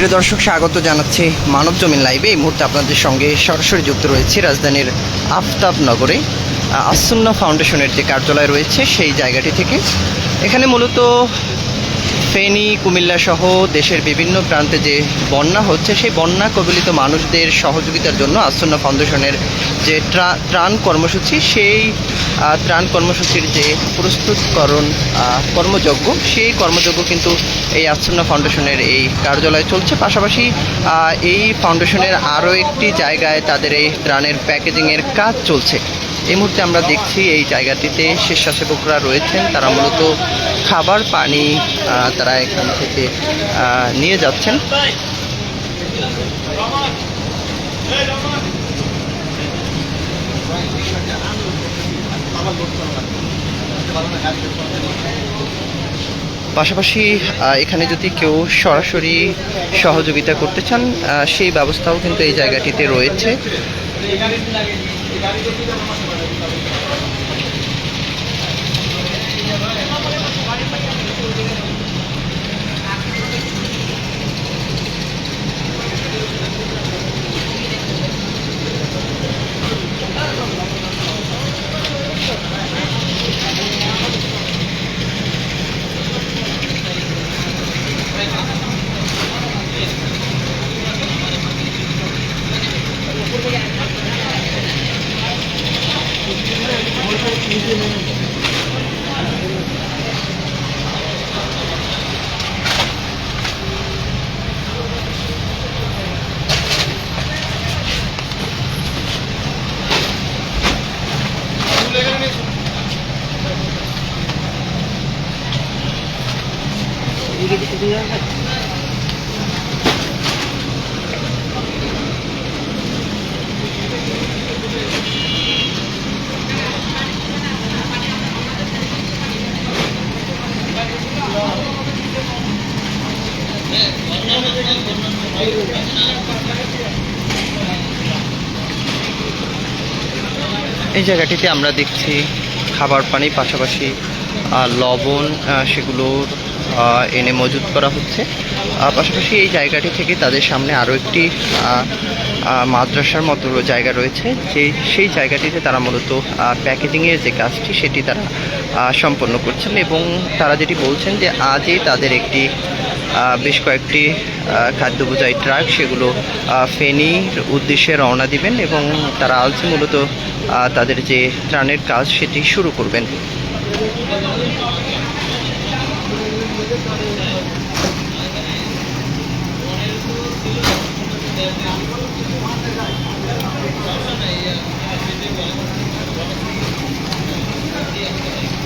প্রিয় দর্শক, স্বাগত জানাচ্ছি মানব জমিন লাইভে এই মুহূর্তে আপনাদের সঙ্গে সরাসরি যুক্ত রয়েছে রাজধানীর আফতাবনগরে। আসুন্না ফাউন্ডেশনের যে কার্যালয় রয়েছে, সেই জায়গাটি থেকে। এখানে মূলত ফেনী, কুমিল্লা সহ দেশের বিভিন্ন প্রান্তে যে বন্যা হচ্ছে, সেই বন্যা কবলিত মানুষদের সহযোগিতার জন্য আসন্ন ফাউন্ডেশনের যে ত্রাণ কর্মসূচি, সেই ত্রাণ কর্মসূচির যে প্রস্তুতকরণ কর্মযজ্ঞ, সেই কর্মযজ্ঞ কিন্তু এই আসন্ন ফাউন্ডেশনের এই কার্যালয়ে চলছে। পাশাপাশি এই ফাউন্ডেশনের আরও একটি জায়গায় তাদের এই ত্রাণের প্যাকেজিংয়ের কাজ চলছে। এই মুহূর্তে আমরা দেখছি এই জায়গাটিতে স্বেচ্ছাসেবকরা রয়েছেন। তারা মূলত খাবার, পানি তারা এখান থেকে নিয়ে যাচ্ছেন। পাশাপাশি এখানে যদি কেউ সরাসরি সহযোগিতা করতে চান সেই ব্যবস্থাও কিন্তু এই জায়গাটিতে রয়েছে। 이게 지금 এই জায়গাটিতে আমরা দেখছি খাবার পানি, পাশাপাশি লবণ সেগুলো সেগুলোর এনে মজুত করা হচ্ছে। পাশাপাশি এই জায়গাটি থেকে তাদের সামনে আরও একটি মাদ্রাসার মতো জায়গা রয়েছে। যে সেই জায়গাটিতে তারা মূলত প্যাকেজিংয়ের যে কাজটি, সেটি তারা সম্পন্ন করছেন এবং তারা যেটি বলছেন যে আজই তাদের একটি বেশ কয়েকটি খাদ্য ট্রাক সেগুলো ফেনীর উদ্দেশ্যে রওনা দিবেন এবং তারা আজ মূলত তাদের যে ত্রাণের কাজ, সেটি শুরু করবেন। Thank you.